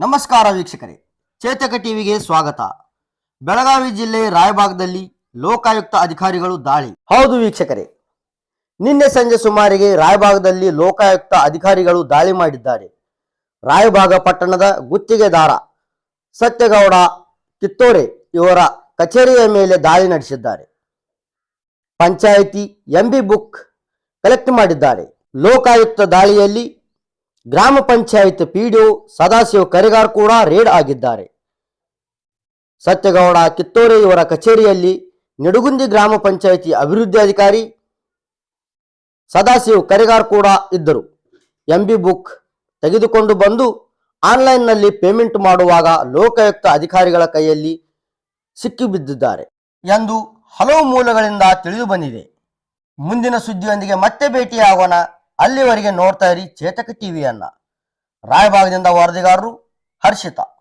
ನಮಸ್ಕಾರ ವೀಕ್ಷಕರೇ, ಚೇತಕ ಟಿವಿಗೆ ಸ್ವಾಗತ. ಬೆಳಗಾವಿ ಜಿಲ್ಲೆ ರಾಯಭಾಗದಲ್ಲಿ ಲೋಕಾಯುಕ್ತ ಅಧಿಕಾರಿಗಳು ದಾಳಿ. ಹೌದು ವೀಕ್ಷಕರೇ, ನಿನ್ನೆ ಸಂಜೆ ಸುಮಾರಿಗೆ ರಾಯಬಾಗದಲ್ಲಿ ಲೋಕಾಯುಕ್ತ ಅಧಿಕಾರಿಗಳು ದಾಳಿ ಮಾಡಿದ್ದಾರೆ. ರಾಯಬಾಗ ಪಟ್ಟಣದ ಗುತ್ತಿಗೆದಾರ ಸತ್ಯಗೌಡ ಕಿತ್ತೋರೆ ಇವರ ಕಚೇರಿಯ ಮೇಲೆ ದಾಳಿ ನಡೆಸಿದ್ದಾರೆ. ಪಂಚಾಯಿತಿ ಎಂಬಿ ಬುಕ್ ಕಲೆಕ್ಟ್ ಮಾಡಿದ್ದಾರೆ. ಲೋಕಾಯುಕ್ತ ದಾಳಿಯಲ್ಲಿ ಗ್ರಾಮ ಪಂಚಾಯತ್ ಪಿಡಿಒ ಸದಾಶಿವ ಕರಿಗಾರ್ ಕೂಡ ರೇಡ್ ಆಗಿದ್ದಾರೆ. ಸತ್ಯಗೌಡ ಕಿತ್ತೋರೆ ಇವರ ಕಚೇರಿಯಲ್ಲಿ ನಿಡುಗುಂದಿ ಗ್ರಾಮ ಪಂಚಾಯಿತಿ ಅಭಿವೃದ್ಧಿ ಅಧಿಕಾರಿ ಸದಾಶಿವ್ ಕರಿಗಾರ್ ಕೂಡ ಇದ್ದರು. ಎಂಬಿ ಬುಕ್ ತೆಗೆದುಕೊಂಡು ಬಂದು ಆನ್ಲೈನ್ನಲ್ಲಿ ಪೇಮೆಂಟ್ ಮಾಡುವಾಗ ಲೋಕಾಯುಕ್ತ ಅಧಿಕಾರಿಗಳ ಕೈಯಲ್ಲಿ ಸಿಕ್ಕಿಬಿದ್ದಿದ್ದಾರೆ. ಎಂದು ಹಲವು ಮೂಲಗಳಿಂದ ತಿಳಿದು ಬಂದಿದೆ. ಮುಂದಿನ ಸುದ್ದಿಯೊಂದಿಗೆ ಮತ್ತೆ ಭೇಟಿಯಾಗೋಣ. ಅಲ್ಲಿವರೆಗೆ ನೋಡ್ತಾ ಇರಿ ಚೇತಕ ಟಿವಿಯನ್ನ. ರಾಯಭಾಗದಿಂದ ವರದಿಗಾರರು ಹರ್ಷಿತಾ.